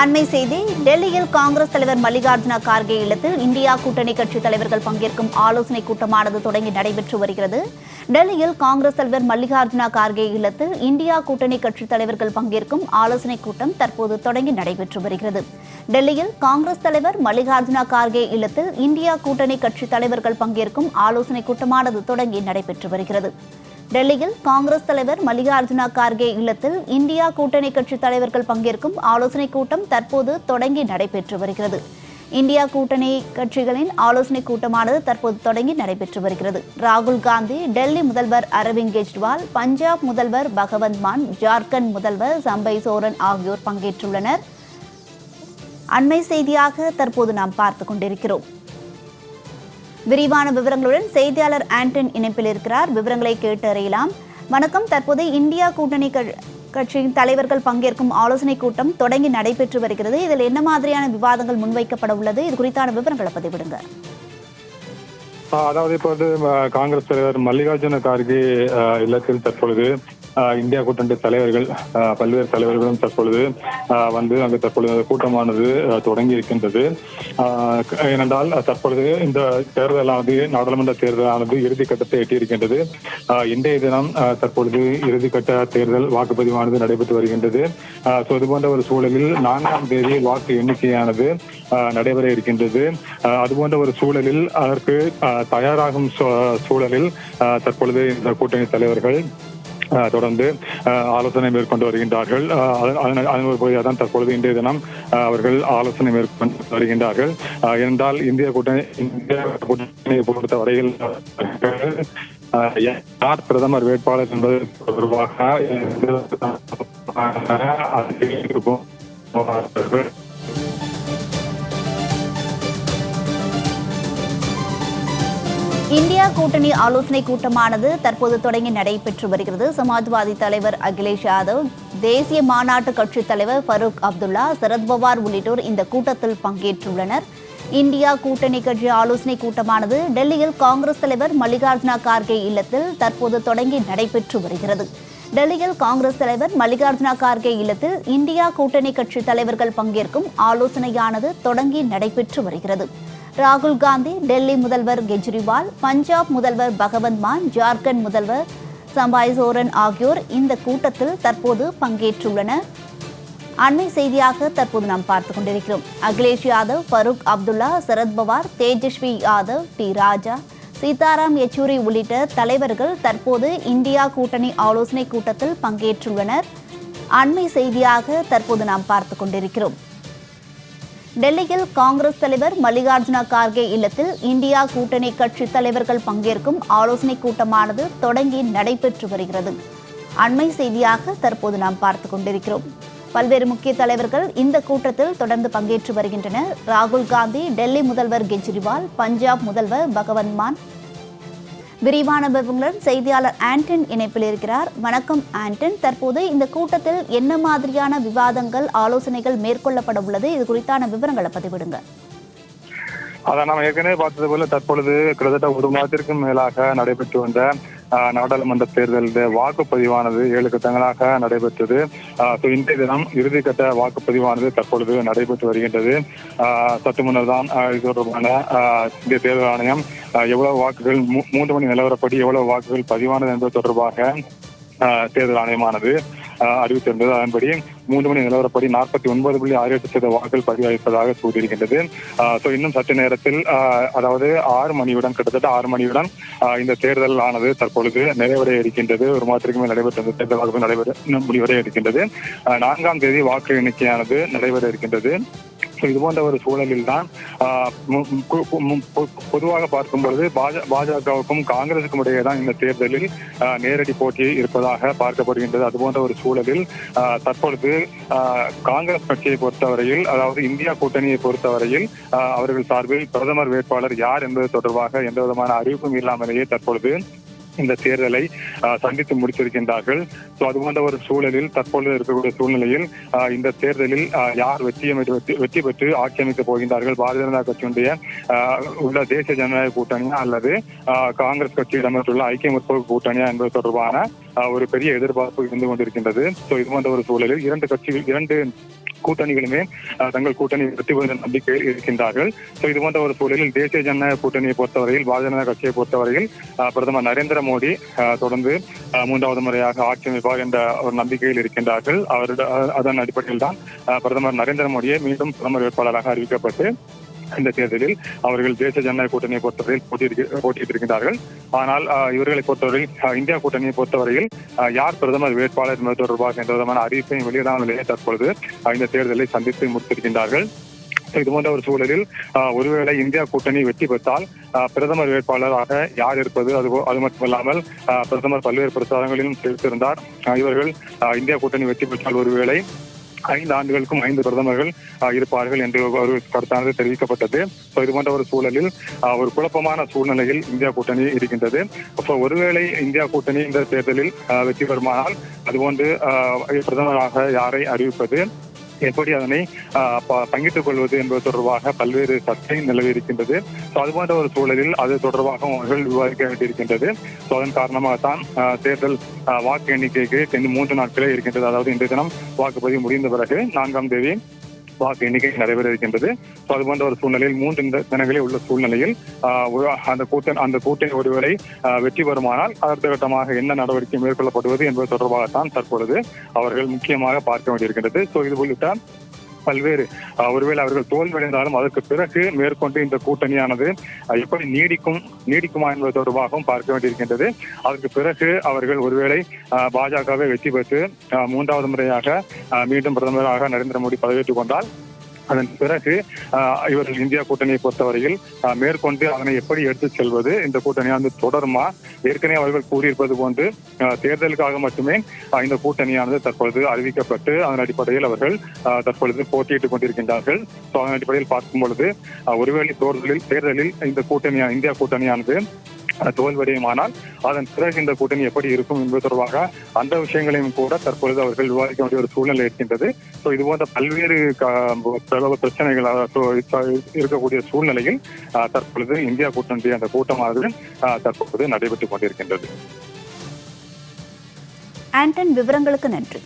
அண்மை செய்தி டெல்லியில் காங்கிரஸ் தலைவர் மல்லிகார்ஜுன கார்கே இல்லத்தில் இந்தியா கூட்டணி கட்சி தலைவர்கள் பங்கேற்கும் ஆலோசனை கூட்டமானது தொடங்கி நடைபெற்று வருகிறது. டெல்லியில் காங்கிரஸ் தலைவர் மல்லிகார்ஜுன கார்கே இல்லத்தில் இந்தியா கூட்டணி கட்சி தலைவர்கள் பங்கேற்கும் ஆலோசனை கூட்டம் தற்போது தொடங்கி நடைபெற்று வருகிறது. டெல்லியில் காங்கிரஸ் தலைவர் மல்லிகார்ஜுன கார்கே இல்லத்தில் இந்தியா கூட்டணி கட்சி தலைவர்கள் பங்கேற்கும் ஆலோசனை கூட்டமானது தொடங்கி நடைபெற்று வருகிறது. டெல்லியில் காங்கிரஸ் தலைவர் மல்லிகார்ஜுனா கார்கே இல்லத்தில் இந்தியா கூட்டணி கட்சி தலைவர்கள் பங்கேற்கும் ஆலோசனை கூட்டம் தற்போது தொடங்கி நடைபெற்று வருகிறது. இந்தியா கூட்டணி கட்சிகளின் ஆலோசனை கூட்டமானது தற்போது தொடங்கி நடைபெற்று வருகிறது. ராகுல் காந்தி டெல்லி முதல்வர் அரவிந்த் கெஜ்ரிவால் பஞ்சாப் முதல்வர் பகவந்த் மான் ஜார்க்கண்ட் முதல்வர் சம்பை சோரன் ஆகியோர் பங்கேற்றுள்ளனர். அண்மை செய்தியாக தற்போது நாம் பார்த்து கொண்டிருக்கிறோம். விரிவான விவரங்களுடன் செய்தியாளர் ஆண்டன் இணைப்பில் இருக்கிறார். விவரங்களை கேட்டு அறியலாம். வணக்கம். தற்போது இந்தியா கூட்டணி க- கட்சியின் தலைவர்கள் பங்கேற்கும் ஆலோசனை கூட்டம் தொடங்கி நடைபெற்று வருகிறது. இதில் என்ன மாதிரியான விவாதங்கள் முன்வைக்கப்பட உள்ளது? இது குறித்தான விவரங்களை பதிவிடுங்க. அதாவது இப்போ வந்து காங்கிரஸ் தலைவர் மல்லிகார்ஜுன கார்கே இல்லத்தில் தற்பொழுது இந்தியா கூட்டணி தலைவர்கள் பல்வேறு தலைவர்களும் தற்பொழுது வந்து அங்கு தற்பொழுது கூட்டமானது தொடங்கி இருக்கின்றது ஆஹ் ஏனென்றால் தற்பொழுது இந்த தேர்தலானது நாடாளுமன்ற தேர்தலானது இறுதிக்கட்டத்தை எட்டியிருக்கின்றது. இன்றைய தினம் தற்பொழுது இறுதிக்கட்ட தேர்தல் வாக்குப்பதிவானது நடைபெற்று வருகின்றது. ஸோ இது போன்ற ஒரு சூழலில் நான்காம் தேதி வாக்கு எண்ணிக்கையானது ஆஹ் நடைபெற இருக்கின்றது. அதுபோன்ற அது போன்ற ஒரு சூழலில் அதற்கு தயாராகும் சூழலில் தற்பொழுது இந்த கூட்டணி தலைவர்கள் தொடர்ந்து ஆஹ் ஆலோசனை மேற்கொண்டு வருகின்றார்கள். அதன் ஒரு பகுதியாக தான் தற்பொழுது இன்றைய தினம் அவர்கள் ஆலோசனை மேற்கொண்டு வருகின்றார்கள். என்றால் இந்திய கூட்டணி இந்திய கூட்டணியை பொறுத்த வரையில் யார் பிரதமர் வேட்பாளர் என்பது தொடர்பாக இந்தியா கூட்டணி ஆலோசனை கூட்டமானது தற்போது தொடங்கி நடைபெற்று வருகிறது. சமாஜ்வாதி தலைவர் அகிலேஷ் யாதவ் தேசிய மாநாட்டு கட்சித் தலைவர் ஃபருக் அப்துல்லா சரத்பவார் உள்ளிட்டோர் இந்த கூட்டத்தில் பங்கேற்றுள்ளனர். இந்தியா கூட்டணி கட்சி ஆலோசனை கூட்டமானது டெல்லியில் காங்கிரஸ் தலைவர் மல்லிகார்ஜுனா கார்கே இல்லத்தில் தற்போது தொடங்கி நடைபெற்று வருகிறது. டெல்லியில் காங்கிரஸ் தலைவர் மல்லிகார்ஜுனா கார்கே இல்லத்தில் இந்தியா கூட்டணி கட்சி தலைவர்கள் பங்கேற்கும் ஆலோசனையானது தொடங்கி நடைபெற்று வருகிறது. ராகுல் காந்தி டெல்லி முதல்வர் கெஜ்ரிவால் பஞ்சாப் முதல்வர் பகவந்த் மான் ஜார்க்கண்ட் முதல்வர் சம்பாய் சோரன் ஆகியோர் இந்த கூட்டத்தில் தற்போது பங்கேற்றுள்ளனர். அண்மை செய்தியாக தற்போது நாம் பார்த்துக் கொண்டிருக்கிறோம். அகிலேஷ் யாதவ் ஃபருக் அப்துல்லா சரத்பவார் தேஜஸ்வி யாதவ் டி ராஜா சீதாராம் யெச்சூரி உள்ளிட்ட தலைவர்கள் தற்போது இந்தியா கூட்டணி ஆலோசனை கூட்டத்தில் பங்கேற்றுள்ளனர். அண்மை செய்தியாக தற்போது நாம் பார்த்துக் கொண்டிருக்கிறோம். டெல்லியில் காங்கிரஸ் தலைவர் மல்லிகார்ஜுன கார்கே இல்லத்தில் இந்தியா கூட்டணி கட்சி தலைவர்கள் பங்கேற்கும் ஆலோசனை கூட்டமானது தொடங்கி நடைபெற்று வருகிறது. அண்மை செய்தியாக தற்போது நாம் பார்த்து கொண்டிருக்கிறோம். பல்வேறு முக்கிய தலைவர்கள் இந்த கூட்டத்தில் தொடர்ந்து பங்கேற்று வருகின்றனர். ராகுல் காந்தி டெல்லி முதல்வர் கெஜ்ரிவால் பஞ்சாப் முதல்வர் பகவந்த் மான் விரிவான விவரங்களுடன் செய்தியாளர் ஆண்டன் இணைப்பில் இருக்கிறார். வணக்கம் ஆண்டன். தற்போது இந்த கூட்டத்தில் என்ன மாதிரியான விவாதங்கள் ஆலோசனைகள் மேற்கொள்ளப்பட உள்ளது? இது குறித்தான விவரங்களை பதிவிடுங்க. அதான் நாம் ஏற்கனவே பார்த்தது போல தற்பொழுது கிட்டத்தட்ட ஒரு மாதத்திற்கும் மேலாக நடைபெற்று வந்த நாடாளுமன்ற தேர்தலில் வாக்குப்பதிவானது ஏழு கட்டங்களாக நடைபெற்றது. இன்றைய தினம் இறுதிக்கட்ட வாக்குப்பதிவானது தற்பொழுது நடைபெற்று வருகின்றது. சற்று முன்னர் தான் இது தொடர்பான இந்திய தேர்தல் ஆணையம் எவ்வளவு வாக்குகள் மூ- மூன்று மணி நிலவரப்படி எவ்வளவு வாக்குகள் பதிவானது என்பது தொடர்பாக தேர்தல் ஆணையமானது. அறிவித்திருந்தது. அதன்படி மூன்று மணி நிலவரப்படி நாற்பத்தி ஒன்பது புள்ளி ஆறு எட்டு சதவீத வாக்குகள் பதிவாயிருப்பதாக கூறியிருக்கின்றது. ஸோ இன்னும் சற்று நேரத்தில் ஆஹ், அதாவது ஆறு மணியுடன் கிட்டத்தட்ட ஆறு மணியுடன் ஆஹ், இந்த தேர்தல் ஆனது தற்பொழுது நிறைவடைய இருக்கின்றது. ஒரு மாதத்திற்கு மேல் நடைபெற்ற இந்த தேர்தல் வாக்குகள் நடைபெற முடிவடைய இருக்கின்றது. நான்காம் தேதி வாக்கு எண்ணிக்கையானது நடைபெற இருக்கின்றது. ஸோ இது போன்ற ஒரு சூழலில் தான் பொதுவாக பார்க்கும் பொழுது பாஜ பாஜகவுக்கும் காங்கிரசுக்கும் இடையே தான் இந்த தேர்தலில் நேரடி போட்டி இருப்பதாக பார்க்கப்படுகின்றது. அது போன்ற ஒரு சூழலில் தற்பொழுது காங்கிரஸ் கட்சியை பொறுத்தவரையில் அதாவது இந்தியா கூட்டணியை பொறுத்தவரையில் அவர்கள் சார்பில் பிரதமர் வேட்பாளர் யார் என்பது தொடர்பாக எந்த விதமான அறிவிப்பும் இல்லாமலேயே தற்பொழுது இந்த தேர்தலை ஆஹ், சந்தித்து முடித்திருக்கின்றார்கள். ஸோ அது போன்ற ஒரு சூழலில் தற்பொழுது இருக்கக்கூடிய சூழ்நிலையில் இந்த தேர்தலில் யார் வெற்றி வெற்றி வெற்றி பெற்று ஆட்சி அமைக்கப் போகின்றார்கள்? பாரதிய ஜனதா கட்சியினுடைய உள்ள தேசிய ஜனநாயக கூட்டணியா அல்லது ஆஹ், காங்கிரஸ் கட்சி இடம்பெற்றுள்ள ஐக்கிய முற்போக்கு கூட்டணியா என்பது தொடர்பான ஒரு பெரிய எதிர்பார்ப்பு இருந்து கொண்டிருக்கின்றது. ஸோ இது போன்ற ஒரு சூழலில் இரண்டு கட்சிகள் இரண்டு கூட்டணிகளுமே தங்கள் கூட்டணி வெற்றி பெறும் நம்பிக்கையில் இருக்கின்றார்கள். ஸோ இது போன்ற ஒரு சூழலில் தேசிய ஜனநாயக கூட்டணியை பொறுத்தவரையில் பாரதிய ஜனதா கட்சியை பொறுத்தவரையில் பிரதமர் நரேந்திர மோடி தொடர்ந்து மூன்றாவது முறையாக ஆட்சி அமைப்பார் என்ற ஒரு நம்பிக்கையில் இருக்கின்றார்கள். அவருடைய அதன் அடிப்படையில் தான் பிரதமர் நரேந்திர மோடியை மீண்டும் பிரதமர் வேட்பாளராக அறிவிக்கப்பட்டு இந்த தேர்தலில் அவர்கள் தேசிய ஜனநாயக கூட்டணியை பொறுத்தவரையில் போட்டியிட்டு- போட்டியிட்டிருக்கிறார்கள் ஆனால் இவர்களை பொறுத்தவரையில் இந்தியா கூட்டணியை பொறுத்தவரையில் யார் பிரதமர் வேட்பாளர் என்பது தொடர்பாக எந்த விதமான அறிவிப்பையும் வெளியிடாமலேயே தற்பொழுது இந்த தேர்தலை சந்தித்து முடித்திருக்கின்றார்கள். இது போன்ற ஒரு சூழலில் அஹ், ஒருவேளை இந்தியா கூட்டணி வெற்றி பெற்றால் அஹ், பிரதமர் வேட்பாளராக யார் இருப்பது அது அது மட்டுமல்லாமல் பிரதமர் பல்வேறு பிரச்சாரங்களிலும் சேர்த்திருந்தார். இவர்கள் அஹ், இந்தியா கூட்டணி வெற்றி பெற்றால் ஒருவேளை ஐந்து ஆண்டுகளுக்கும் ஐந்து பிரதமர்கள் இருப்பார்கள் என்று ஒரு கருத்தானது தெரிவிக்கப்பட்டது. ஸோ இது போன்ற ஒரு சூழலில் அஹ், ஒரு குழப்பமான சூழ்நிலையில் இந்தியா கூட்டணி இருக்கின்றது. ஸோ ஒருவேளை இந்தியா கூட்டணி இந்த தேர்தலில் வெற்றி பெறுமானால் அதுபோன்று பிரதமராக யாரை அறிவிப்பது? எப்படி அதனை ப- பங்கிட்டுக் கொள்வது என்பது தொடர்பாக பல்வேறு சர்ச்சை நிலவி இருக்கின்றது ஸோ அது போன்ற ஒரு சூழலில் அது தொடர்பாக அவர்கள் விவாதிக்க வேண்டியிருக்கின்றது. ஸோ அதன் காரணமாகத்தான் தேர்தல் வாக்கு எண்ணிக்கைக்கு இன்னும் மூன்று நாட்களே இருக்கின்றது. அதாவது இன்றைய தினம் வாக்குப்பதிவு முடிந்த பிறகு நான்காம் தேதி வாக்கு எண்ணிக்கை நடைபெற இருக்கின்றது ஸோ அது போன்ற ஒரு சூழ்நிலையில் மூன்று இந்த தினங்களே உள்ள சூழ்நிலையில் ஆஹ், அந்த கூட்டணி அந்த கூட்டணி ஒருவரை வெற்றி பெறுமானால் அடுத்த கட்டமாக என்ன நடவடிக்கை மேற்கொள்ளப்படுவது என்பது தொடர்பாகத்தான் தற்பொழுது அவர்கள் முக்கியமாக பார்க்க வேண்டியிருக்கின்றது. ஸோ இது உள்ளிட்ட பல்வேறு ஒருவேளை அவர்கள் தோல்வியடைந்தாலும் அதற்கு பிறகு மேற்கொண்டு இந்த கூட்டணியானது எப்படி நீடிக்கும் நீடிக்குமா என்பது தொடர்பாகவும் பார்க்க வேண்டியிருக்கின்றது. அதற்கு பிறகு அவர்கள் ஒருவேளை பாஜகவை வெற்றி பெற்று மூன்றாவது முறையாக மீண்டும் பிரதமராக நரேந்திர மோடி பதவியேற்றுக் கொண்டால் அதன் பிறகு இவர்கள் இந்தியா கூட்டணியை பொறுத்தவரையில் மேற்கொண்டு அதனை எப்படி எடுத்து செல்வது இந்த கூட்டணியானது தொடருமா? ஏற்கனவே அவர்கள் கூறியிருப்பது போன்று தேர்தலுக்காக மட்டுமே இந்த கூட்டணியானது தற்பொழுது அறிவிக்கப்பட்டு அதன் அடிப்படையில் அவர்கள் தற்பொழுது போட்டியிட்டுக் கொண்டிருக்கின்றார்கள். ஸோ அதன் அடிப்படையில் பார்க்கும் பொழுது ஒருவேளை தேர்தலில் தேர்தலில் இந்த கூட்டணி இந்தியா கூட்டணியானது தோல்வடையுமானால் அதன் பிறகு இந்த கூட்டணி எப்படி இருக்கும் என்பது தொடர்பாக அந்த விஷயங்களையும் கூட தற்பொழுது அவர்கள் விவாதிக்க வேண்டிய ஒரு சூழ்நிலை இருக்கின்றது. ஸோ இது போன்ற பல்வேறு க- பிரச்சனைகள் இருக்கக்கூடிய சூழ்நிலையில் அஹ், தற்பொழுது இந்தியா கூட்டணி அந்த கூட்டமானது தற்பொழுது நடைபெற்றுக் கொண்டிருக்கின்றது. ஆண்டன் விவரங்களுக்கு நன்றி.